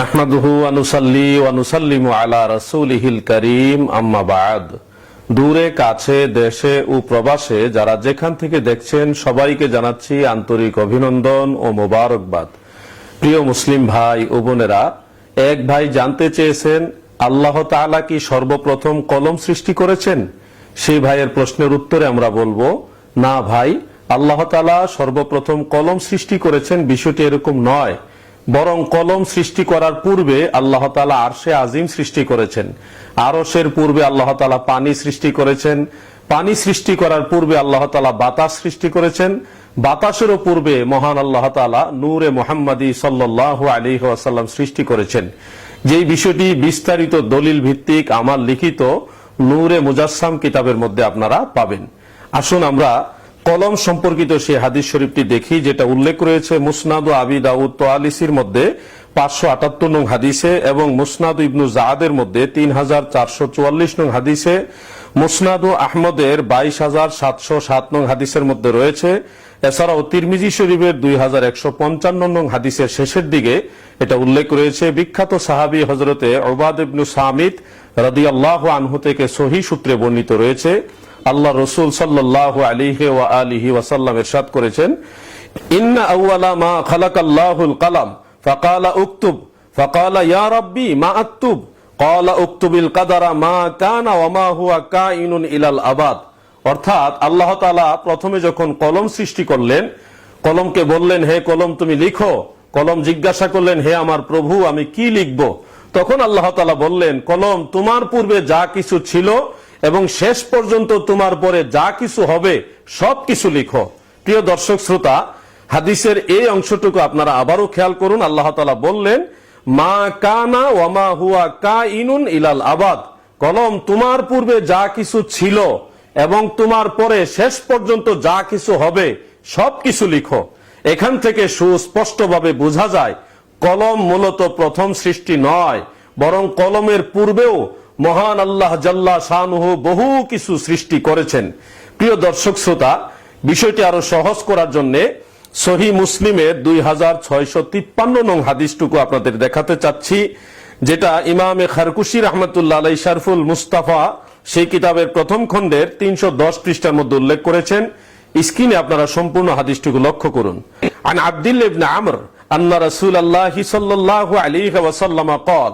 নাহমাদুহু আনুসাল্লি আলা দূরে, কাছে, দেশে ও প্রবাসে যারা যেখান থেকে দেখছেন, সবাইকে জানাচ্ছি আন্তরিক অভিনন্দন ও মোবারকবাদ। প্রিয় মুসলিম ভাই ও বোনেরা, এক ভাই জানতে চেয়েছেন, আল্লাহ তাআলা কি সর্বপ্রথম কলম সৃষ্টি করেছেন? সেই ভাইয়ের প্রশ্নের উত্তরে আমরা বলব, না ভাই, আল্লাহ তাআলা সর্বপ্রথম কলম সৃষ্টি করেছেন বিষয়টি এরকম নয়। বরং কলম সৃষ্টি করার পূর্বে আল্লাহ তালা আরশে আজিম সৃষ্টি করেছেন। আরশের পূর্বে আল্লাহ তালা পানি সৃষ্টি করেছেন। পানি সৃষ্টি করার পূর্বে আল্লাহ তালা বাতাস সৃষ্টি করেছেন। বাতাসেরও পূর্বে মহান আল্লাহ তালা নূরে মোহাম্মদী সাল্লাহ আলী আসাল্লাম সৃষ্টি করেছেন। যেই বিষয়টি বিস্তারিত দলিল ভিত্তিক আমার লিখিত নূরে মুজাসসাম কিতাবের মধ্যে আপনারা পাবেন। আসুন আমরা কলম সম্পর্কিত সেই হাদিস শরীফটি দেখি, যেটা উল্লেখ রয়েছে, মুসনাদ ও আবি দাউদ তোয়ালিসির মধ্যে পাঁচশো আটাত্তর নং হাদিসে এবং মুসনাদ ইবনু জাহাদের মধ্যে তিন হাজার চারশো চুয়াল্লিশ নং হাদিসে। মুসনাদ ও আহমদের বাইশ হাজার সাতশো সাত নং হাদিসের মধ্যে রয়েছে। এছাড়াও তিরমিজি শরীফের দুই হাজার একশো পঞ্চান্ন নং হাদিসের শেষের দিকে এটা উল্লেখ রয়েছে, বিখ্যাত সাহাবি হজরতে ওবাদ ইবনু সামিদ রাদিয়াল্লাহু আনহু থেকে সহি সূত্রে বর্ণিত রয়েছে। আল্লাহ রসুল করেছেন আল্লাহ তাআলা প্রথমে যখন কলম সৃষ্টি করলেন, কলমকে বললেন, হে কলম, তুমি লিখো। কলম জিজ্ঞাসা করলেন, হে আমার প্রভু, আমি কি লিখব? তখন আল্লাহ তাআলা বললেন, কলম, তোমার পূর্বে যা কিছু ছিল এবং শেষ পর্যন্ত তোমার পরে যা কিছু হবে, সব কিছু লিখো। প্রিয় দর্শক শ্রোতা, হাদিসের এই অংশটুকু আপনারা আবারও খেয়াল করুন। আল্লাহ তালা বললেন, মা কানা ওয়ামা হুয়া কা ইনুন ইলাল আবাদ। কলম তোমার পূর্বে যা কিছু ছিল এবং তোমার পরে শেষ পর্যন্ত যা কিছু হবে, সব কিছু লিখো। এখান থেকে সুস্পষ্টভাবে বোঝা যায়, কলম মূলত প্রথম সৃষ্টি নয়, বরং কলমের পূর্বেও মহান আল্লাহ জাল্লা শাহনুহ বহু কিছু সৃষ্টি করেছেন প্রিয় দর্শক শ্রোতা বিষয়টি আরো সহজ করার জন্য সহি মুসলিমের দুই হাজার ছয়শ তিপ্পান্ন নং হাদিসটুকু আপনাদের দেখাতে চাচ্ছি যেটা ইমামে খারকুশি রহমতুল্লাহ আলাই শারফুল মুস্তাফা সেই কিতাবের প্রথম খণ্ডের তিনশো দশ পৃষ্ঠার মধ্যে উল্লেখ করেছেন স্ক্রিনে আপনারা সম্পূর্ণ হাদিসটুকু লক্ষ্য করুন আন আব্দুল ইবনে আমর আন্না রাসূলুল্লাহ সাল্লাল্লাহু আলাইহি ওয়াসাল্লাম قال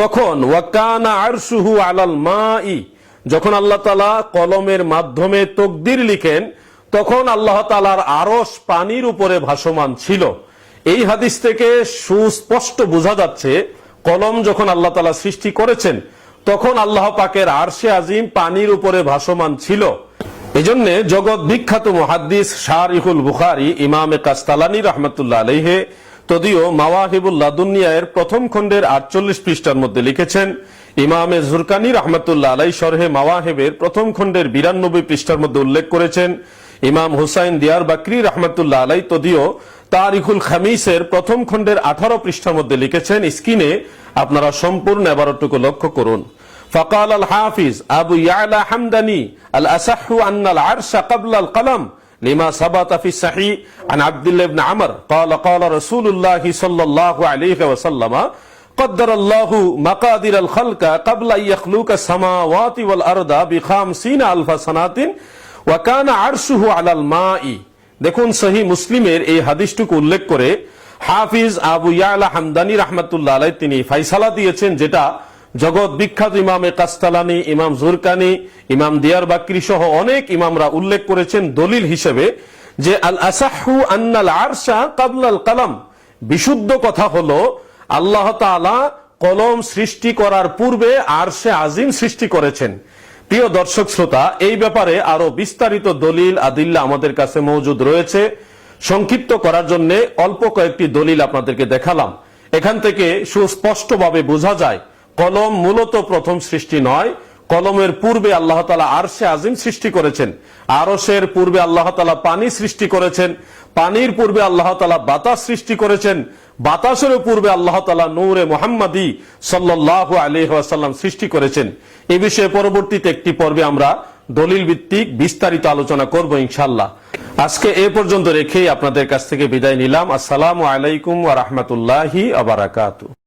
তখন ওয়াকানা আরশুহু আলাল মাই, যখন আল্লাহ তালা কলমের মাধ্যমে তকদির লিখেন, তখন আল্লাহ তালার আরস পানির উপরে ভাসমান ছিল। এই হাদিস থেকে সুস্পষ্ট বোঝা যাচ্ছে, কলম যখন আল্লাহ তালা সৃষ্টি করেছেন, তখন আল্লাহ পাকের আরশে আজিম পানির উপরে ভাসমান ছিল। এজন্য জগৎ বিখ্যাত মহাদ্দিস শারিহুল বুখারি, ইমামে কাস্তালানি রহমতুল্লাহ আলহে তদিও মাওয়াহিবুল্লাহ দুনিয়ার প্রথম খণ্ডের আটচল্লিশ পৃষ্ঠার মধ্যে লিখেছেন ইমামে জুরকানি রহমতুল্লাহ আলাই শরহে মাওয়াহেবের প্রথম খণ্ডের বিরানব্বই পৃষ্ঠার মধ্যে উল্লেখ করেছেন ইমাম হুসাইন দিয়ার বাকরি রহমতুল্লাহ আলাই তদিও তারিকুল খামিসের প্রথম খণ্ডের আঠারো পৃষ্ঠার মধ্যে লিখেছেন স্ক্রিনে আপনারা সম্পূর্ণ এবারটুকু লক্ষ্য করুন فقال الحافظ أبو يعلى حمدني الأصح أن العرش قبل القلم لما ثبت في الصحيح عن عبد الله بن عمر قال قال رسول الله صلى الله عليه وسلم قدر الله مقادير الخلق قبل أن يخلق السماوات والأرض بخمسين ألف سنة وكان عرشه على الماء দেখুন সহি মুসলিমের এই হাদিসটুকু উল্লেখ করে হাফিজ আবু ইয়ালা হামদানি রহমতুল্লাহ আলাই তিনি ফাইসালা দিয়েছেন যেটা জগৎ বিখ্যাত ইমামে কাস্তালানি ইমাম জুরকানি, ইমাম দিয়ার বাকরি সহ অনেক ইমামরা উল্লেখ করেছেন দলিল হিসেবে যে আল আসাহু আন্নাল আরশা কাবলাল কালাম। বিশুদ্ধ কথা হলো, আল্লাহ তাআলা কলম সৃষ্টি করার পূর্বে আরশে আজিম সৃষ্টি করেছেন। প্রিয় দর্শক শ্রোতা, এই ব্যাপারে আরও বিস্তারিত দলিল, আদিল্লা আমাদের কাছে মজুদ রয়েছে। সংক্ষিপ্ত করার জন্য অল্প কয়েকটি দলিল আপনাদেরকে দেখালাম। এখান থেকে সুস্পষ্টভাবে বোঝা যায় কলম মূলত প্রথম সৃষ্টি নয়, কলমের পূর্বে আল্লাহ তালা আরশে আজিম সৃষ্টি করেছেন। আরশের পূর্বে আল্লাহ তালা পানি সৃষ্টি করেছেন, পানির পূর্বে আল্লাহ তালা বাতাস সৃষ্টি করেছেন, বাতাসের পূর্বে আল্লাহ তালা নূরে মোহাম্মদী সাল্লাহ আলহাসাল্লাম সৃষ্টি করেছেন। এ বিষয়ে পরবর্তীতে একটি পর্বে আমরা দলিল ভিত্তিক বিস্তারিত আলোচনা করব ইনশাল্লাহ আজকে এ পর্যন্ত রেখেই আপনাদের কাছ থেকে বিদায় নিলাম। আসসালাম আলাইকুম ওয়া রাহমাতুল্লাহি আবারাকাতু